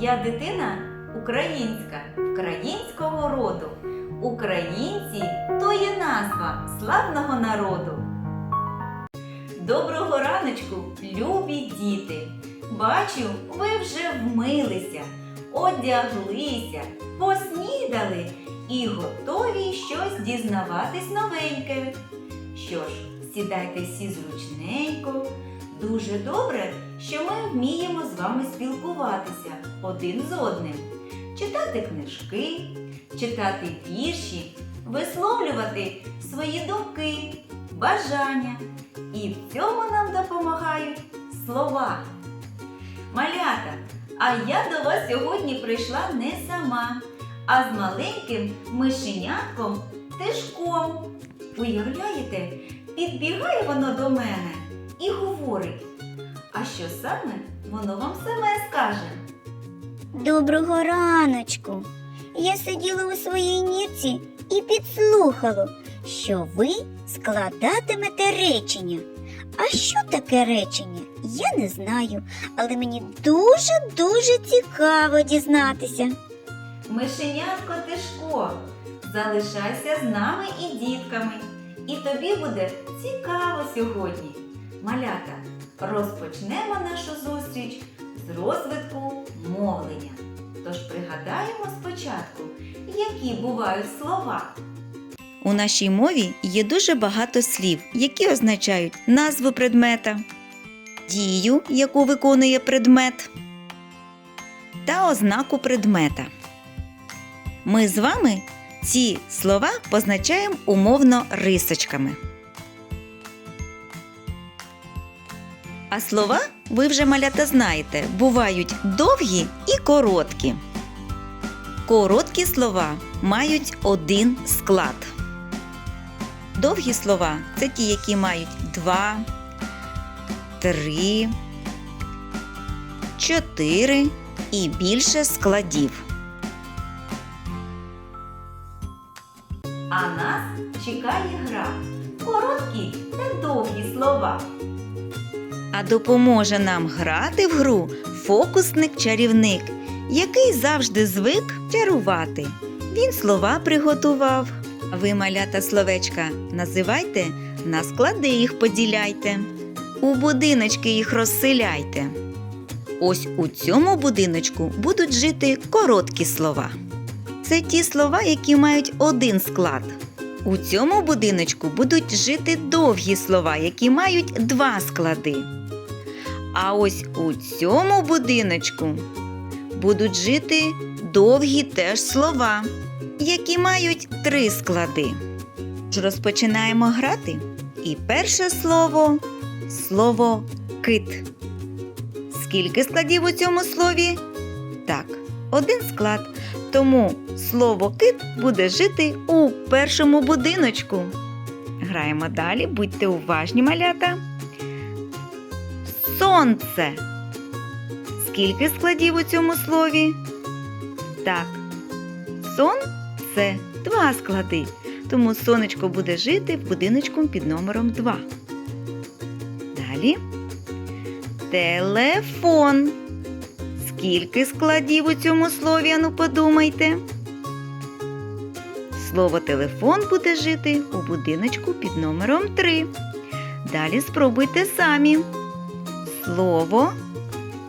Я дитина українська, українського роду. Українці то є назва славного народу. Доброго раночку, любі діти! Бачу, ви вже вмилися, одяглися, поснідали і готові щось дізнаватись новеньке. Що ж, сідайте всі зручненько. Дуже добре, що ми вміємо з вами спілкуватися один з одним, читати книжки, читати вірші, висловлювати свої думки, бажання. І в цьому нам допомагають слова. Малята, а я до вас сьогодні прийшла не сама, а з маленьким мишенятком Тишком. Уявляєте, підбігає воно до мене і говорить. А що саме воно вам саме скаже? Доброго раночку. Я сиділа у своїй нірці і підслухала, що ви складатимете речення. А що таке речення? Я не знаю, але мені дуже-дуже цікаво дізнатися. Мишенятко Тишко, залишайся з нами і дітками, і тобі буде цікаво сьогодні. Малята, розпочнемо нашу зустріч з розвитку мовлення. Тож пригадаємо спочатку, які бувають слова. У нашій мові є дуже багато слів, які означають назву предмета, дію, яку виконує предмет, та ознаку предмета. Ми з вами ці слова позначаємо умовно рисочками. А слова ви вже малята знаєте, бувають довгі і короткі. Короткі слова мають один склад. Довгі слова це ті, які мають два, три, чотири і більше складів. А нас чекає гра. Короткі та довгі слова. А допоможе нам грати в гру фокусник-чарівник, який завжди звик чарувати. Він слова приготував. Ви, малята словечка, називайте, на склади їх поділяйте, у будиночки їх розселяйте. Ось у цьому будиночку будуть жити короткі слова. Це ті слова, які мають один склад. У цьому будиночку будуть жити довгі слова, які мають два склади. А ось у цьому будиночку будуть жити довгі теж слова, які мають три склади. Ж Розпочинаємо грати. І перше слово слово кит. Скільки складів у цьому слові? Так, один склад. Тому слово кит буде жити у першому будиночку. Граємо далі, будьте уважні, малята. Сонце. Скільки складів у цьому слові? Так. Сон це два склади. Тому сонечко буде жити в будиночку під номером 2. Далі. Телефон. Скільки складів у цьому слові, ану подумайте. Слово телефон буде жити у будиночку під номером 3. Далі спробуйте самі. Слово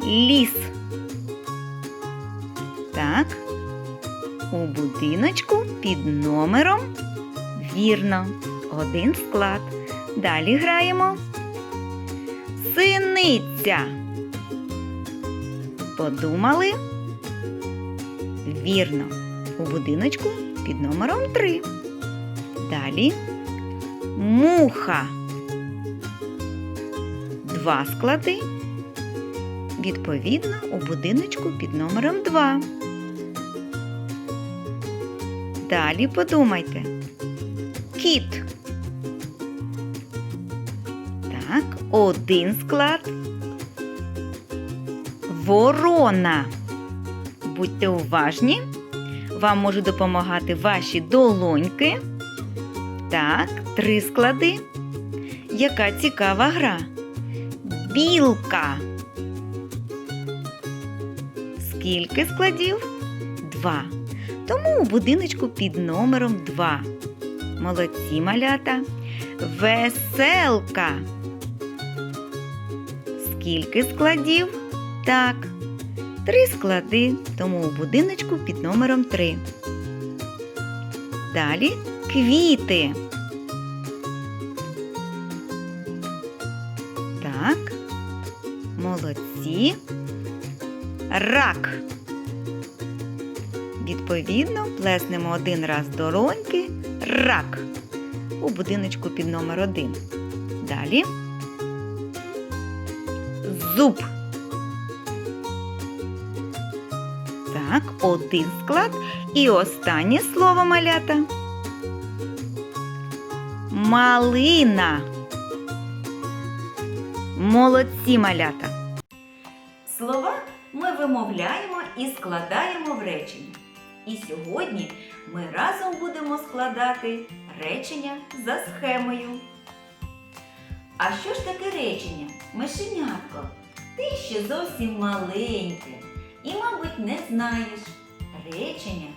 ліс. Так. У будиночку під номером вірно. Один склад. Далі граємо. Синиця. Подумали? Вірно. У будиночку під номером 3. Далі муха. Два склади. Відповідно, у будиночку під номером 2. Далі подумайте. Кіт. Так, один склад. Ворона. Будьте уважні. Вам можуть допомагати ваші долоньки. Так, три склади. Яка цікава гра. Білка. Скільки складів? Два. Тому у будиночку під номером 2. Молодці малята. Веселка. Скільки складів? Так. Три склади, тому у будиночку під номером 3. Далі квіти. Так. Молодці. Рак. Відповідно, плеснемо один раз долоньки. Рак. У будиночку під номер 1. Далі. Зуб. Так, один склад. І останнє слово малята. Малина. Молодці малята. Слова ми вимовляємо і складаємо в речення. І сьогодні ми разом будемо складати речення за схемою. А що ж таке речення? Мишенятко, ти ще зовсім маленьке і, мабуть, не знаєш. Речення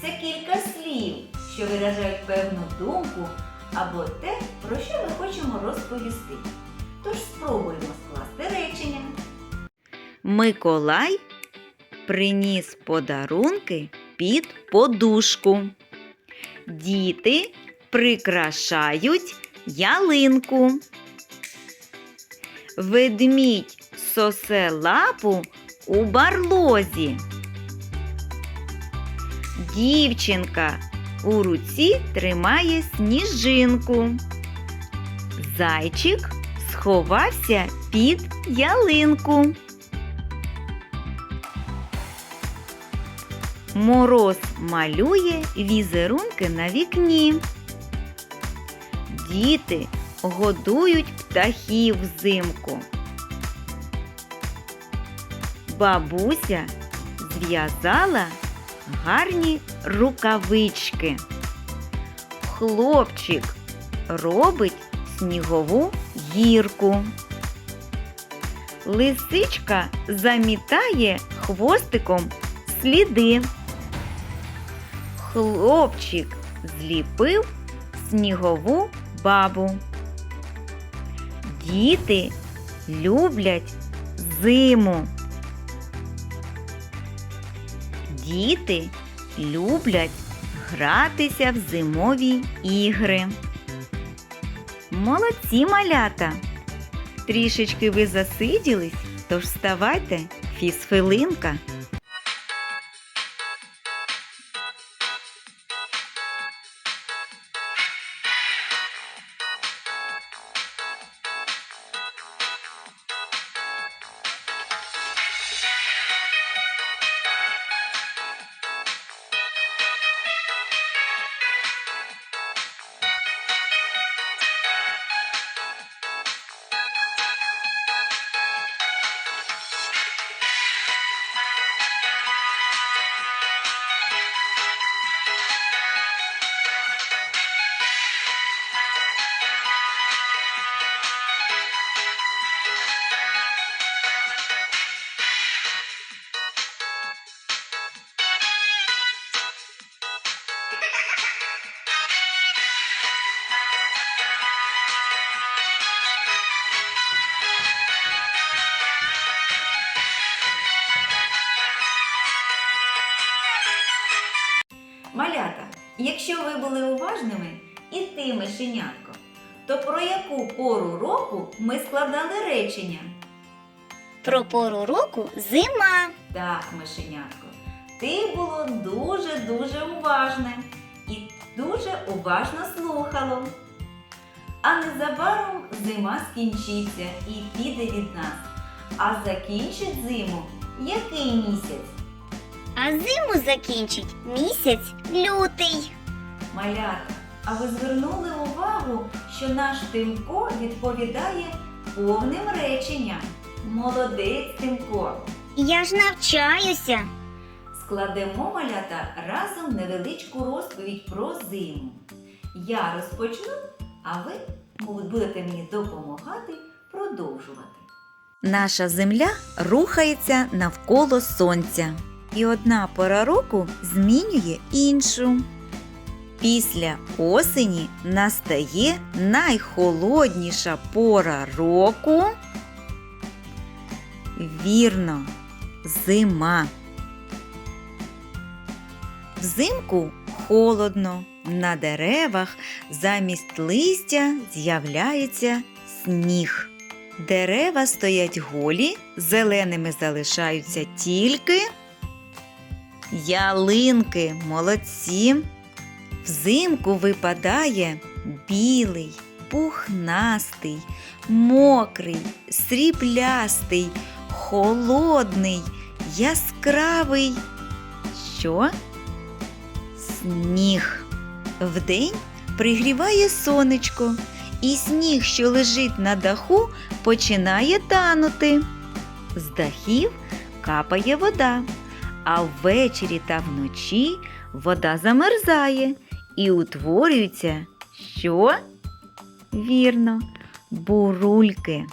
це кілька слів, що виражають певну думку або те, про що ми хочемо розповісти. Тож спробуємо скласти речення. Миколай приніс подарунки під подушку. Діти прикрашають ялинку. Ведмідь сосе лапу у барлозі. Дівчинка у руці тримає сніжинку. Зайчик сховався під ялинку. Мороз малює візерунки на вікні. Діти годують птахів взимку. Бабуся зв'язала гарні рукавички. Хлопчик робить снігову гірку. Лисичка замітає хвостиком сліди. Хлопчик зліпив снігову бабу. Діти люблять зиму. Діти люблять гратися в зимові ігри. Молодці малята! Трішечки ви засиділись, тож вставайте, фізхвилинка. Року ми складали речення? Про пору року зима. Так, мишенятко, ти було дуже-дуже уважне і дуже уважно слухало. А незабаром зима скінчиться і піде від нас. А закінчить зиму який місяць? А зиму закінчить місяць лютий. Малята, а ви звернули увагу, що наш Тимко відповідає повним реченням. Молодець Тимко! Я ж навчаюся. Складемо малята разом невеличку розповідь про зиму. Я розпочну, а ви будете мені допомагати продовжувати. Наша земля рухається навколо сонця. і одна пора року змінює іншу. Після осені настає найхолодніша пора року. Вірно, зима. Взимку холодно, на деревах замість листя з'являється сніг. Дерева стоять голі, зеленими залишаються тільки ялинки, молодці. Взимку випадає білий, пухнастий, мокрий, сріблястий, холодний, яскравий. Що? Сніг. Вдень пригріває сонечко, і сніг, що лежить на даху, починає танути. З дахів капає вода, а ввечері та вночі вода замерзає і утворюється що? Вірно, бурульки.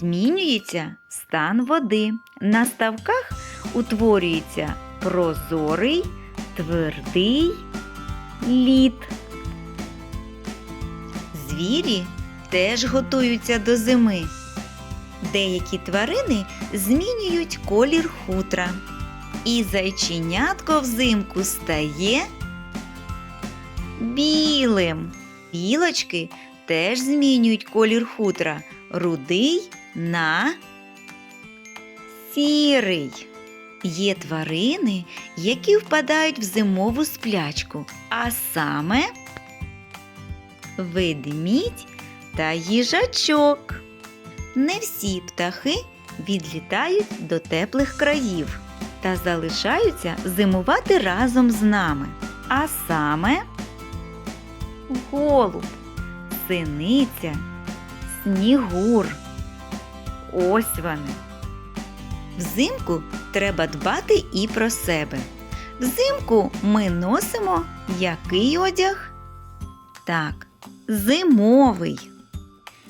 Змінюється стан води. На ставках утворюється прозорий, твердий лід. Звірі теж готуються до зими. Деякі тварини змінюють колір хутра. І зайченятко взимку стає білим. Білочки теж змінюють колір хутра рудий на сірий. Є тварини, які впадають в зимову сплячку, а саме ведмідь та їжачок. Не всі птахи відлітають до теплих країв та залишаються зимувати разом з нами. А саме голуб, синиця, снігур. Ось вони. Взимку треба дбати і про себе. Взимку ми носимо який одяг? Так, зимовий.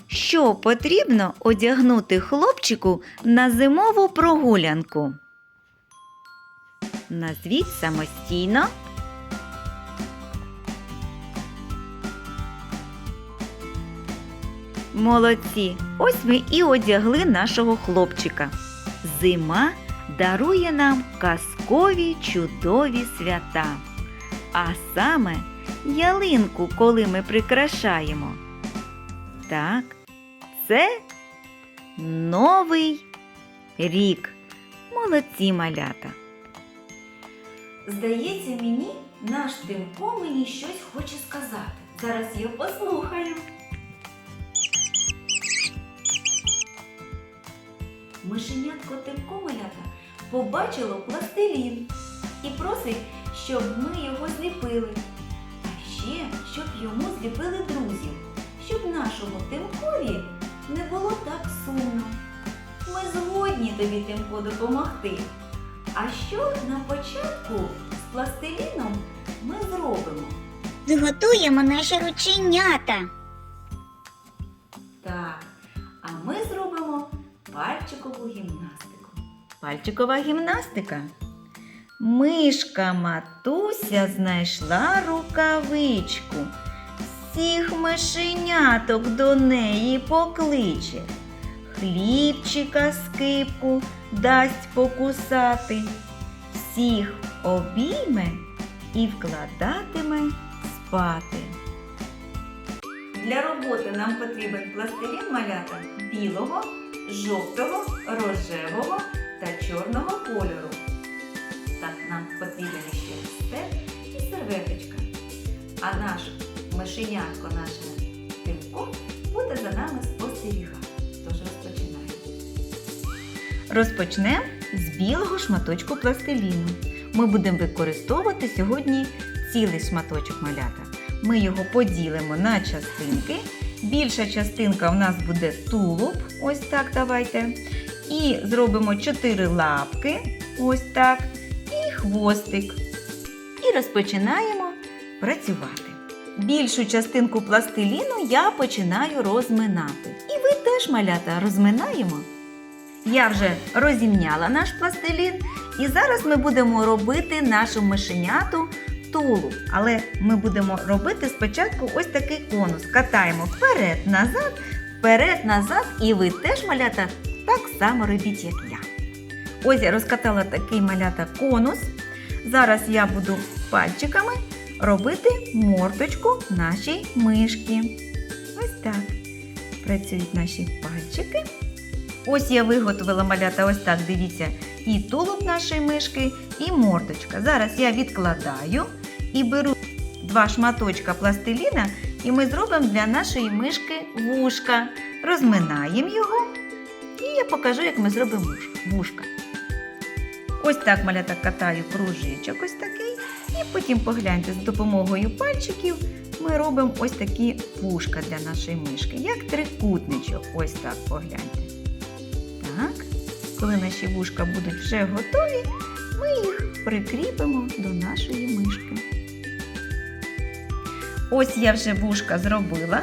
Що потрібно одягнути хлопчику на зимову прогулянку? Назвіть самостійно. Молодці! Ось ми і одягли нашого хлопчика. Зима дарує нам казкові чудові свята. А саме ялинку, коли ми прикрашаємо. Так, це новий рік. Молодці малята. Здається мені, наш Тимко мені щось хоче сказати. Зараз його послухаю. Мишенятко Тимко малята побачило пластилін і просить, щоб ми його зліпили. А ще, щоб йому зліпили друзів, щоб нашому Тимкові не було так сумно. Ми згодні тобі, Тимко, допомогти. А що на початку з пластиліном ми зробимо? Зготуємо наші рученята. Пальчикову гімнастику. Пальчикова гімнастика. Мишка матуся знайшла рукавичку. Всіх мишеняток до неї покличе. Хлібчика скипку дасть покусати. Всіх обійме і вкладатиме спати. Для роботи нам потрібен пластилін малята білого, жовтого, рожевого та чорного кольору. Так, нам потрібен ще степ і серветочка. А наш мишенятко, наше тимко, буде за нами спостерігати. Тож розпочинаємо. Розпочнемо з білого шматочку пластиліну. Ми будемо використовувати сьогодні цілий шматочок малята. Ми його поділимо на частинки. Більша частинка у нас буде тулуб, ось так давайте. І зробимо 4 лапки, ось так, і хвостик. І розпочинаємо працювати. Більшу частинку пластиліну я починаю розминати. І ви теж, малята, розминаємо. Я вже розімняла наш пластилін І зараз ми будемо робити нашу мишеняту тулуб. Але ми будемо робити спочатку ось такий конус. Катаємо вперед-назад, вперед-назад, і ви теж малята так само робіть, як я. Ось я розкатала такий малята конус. Зараз я буду пальчиками робити мордочку нашій мишки. Ось так. Працюють наші пальчики. Ось я виготовила малята, ось так, дивіться, і тулуб нашої мишки, і мордочка. Зараз я відкладаю і беру два шматочка пластиліна, і ми зробимо для нашої мишки вушка. Розминаємо його, і я покажу, як ми зробимо вушка. Ось так малята катаю кружечок ось такий. І потім погляньте, з допомогою пальчиків ми робимо ось такі вушка для нашої мишки, як трикутничок. Ось так погляньте. Так, коли наші вушка будуть вже готові, ми їх прикріпимо до нашої мишки. Ось я вже вушка зробила.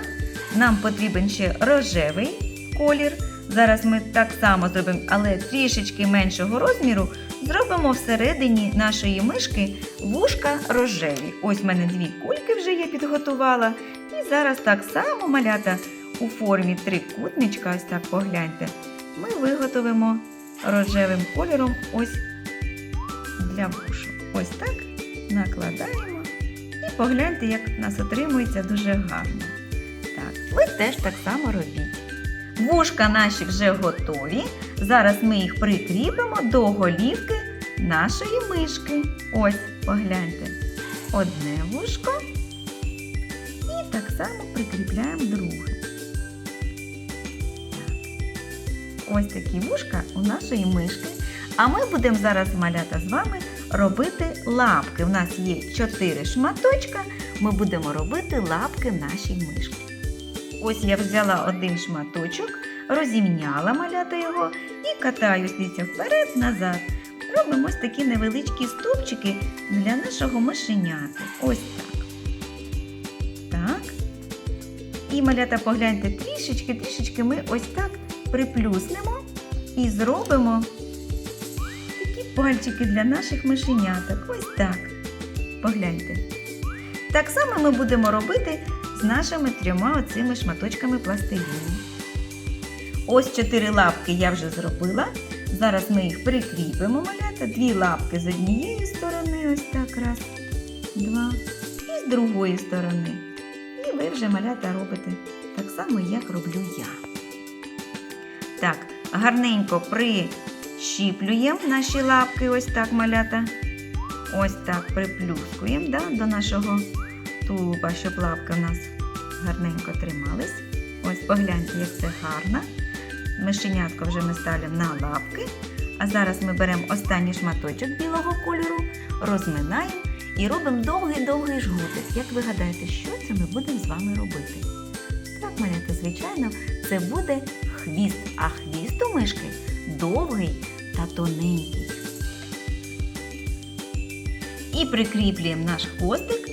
Нам потрібен ще рожевий колір. Зараз ми так само зробимо, але трішечки меншого розміру. Зробимо всередині нашої мишки вушка рожеві. Ось в мене дві кульки вже я підготувала. І зараз так само малята у формі трикутничка, ось так погляньте, ми виготовимо рожевим кольором ось для вушок. Ось так накладаємо погляньте, як в нас отримується дуже гарно. Так, ви теж так само робіть. Вушка наші вже готові. Зараз ми їх прикріпимо до голівки нашої мишки. Ось, погляньте. Одне вушко. І так само прикріпляємо друге. Ось такі вушка у нашої мишки. А ми будемо зараз малята з вами робити лапки. У нас є чотири шматочка. Ми будемо робити лапки нашій мишки. Ось я взяла один шматочок, розімняла малята його і катаю слідця вперед-назад. Робимо ось такі невеличкі стовпчики для нашого мишеняти. Ось так. Так. І малята, погляньте, трішечки, трішечки ми ось так приплюснемо і зробимо пальчики для наших мишеняток. Ось так. Погляньте. Так само ми будемо робити з нашими трьома оцими шматочками пластиліну. Ось чотири лапки я вже зробила. Зараз ми їх прикріпимо малята. Дві лапки з однієї сторони, ось так, раз, два, і з другої сторони. І ви вже малята робите так само, як роблю я. Так, гарненько прищіплюємо наші лапки, ось так малята. Ось так приплюскуємо да, до нашого тулуба, щоб лапки в нас гарненько тримались. Ось погляньте, як це гарно. Мишенятко вже ми ставимо на лапки. А зараз ми беремо останній шматочок білого кольору, розминаємо і робимо довгий-довгий жгутик. Як ви гадаєте, що це ми будемо з вами робити? Так, малята, звичайно, це буде хвіст, а хвіст у мишки довгий та тоненький. І прикріплюємо наш хвостик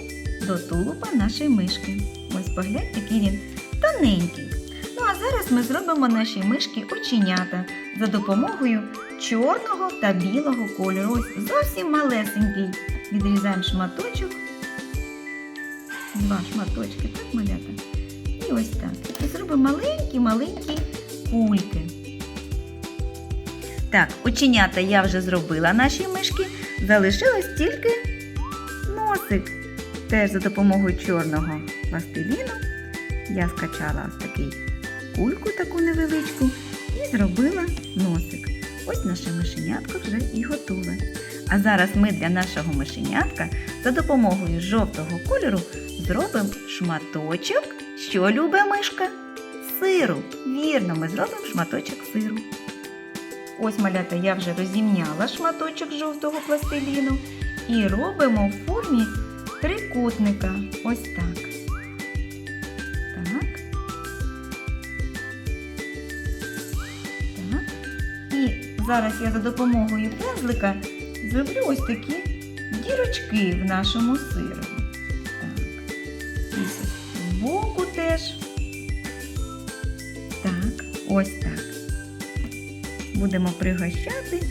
до тулупа нашої мишки. Ось погляньте, який він тоненький. Ну а зараз ми зробимо нашій мишки оченята за допомогою чорного та білого кольору. Ось зовсім малесенький. Відрізаємо шматочок. Два шматочки, так, малята? І ось так. І зробимо маленькі-маленькі кульки. Так, оченята я вже зробила нашій мишки. Залишилось тільки носик. Теж за допомогою чорного пластиліну я скачала ось такий кульку таку невеличку і зробила носик. Ось наше мишенятко вже і готове. А зараз ми для нашого мишенятка за допомогою жовтого кольору зробимо шматочок, що любить мишка? Сиру. Вірно, ми зробимо шматочок сиру. Ось малята я вже розімняла шматочок жовтого пластиліну і робимо в формі трикутника. Ось так. Так. Так. І зараз я за допомогою пензлика зроблю ось такі дірочки в нашому сиру. Так. І з боку теж. Так, ось так. Будемо пригощати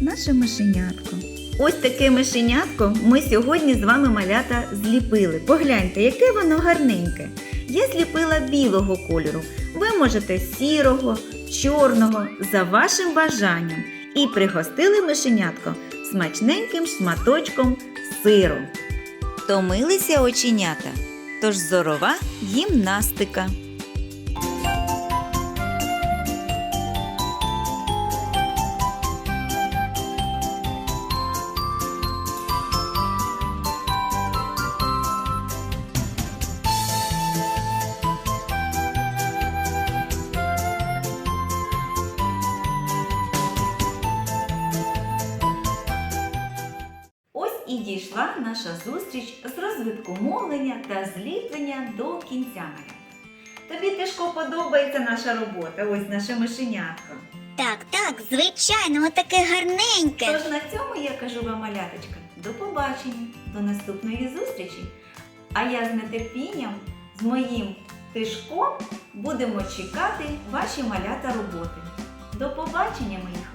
наше мишенятко. Ось таке мишенятко ми сьогодні з вами малята зліпили. Погляньте, яке воно гарненьке. Я зліпила білого кольору. Ви можете сірого, чорного за вашим бажанням і пригостили мишенятко смачненьким шматочком сиру. Втомилися оченята, тож зорова гімнастика. Ось і дійшла наша зустріч з розвитку мовлення та зліплення до кінця малята. Тобі Тишко подобається наша робота, ось наше мишенятко. Так, так, звичайно, отаке гарненьке. Тож на цьому я кажу вам, маляточка, до побачення, до наступної зустрічі. А я з нетерпінням з моїм тишком будемо чекати ваші малята роботи. До побачення, мої!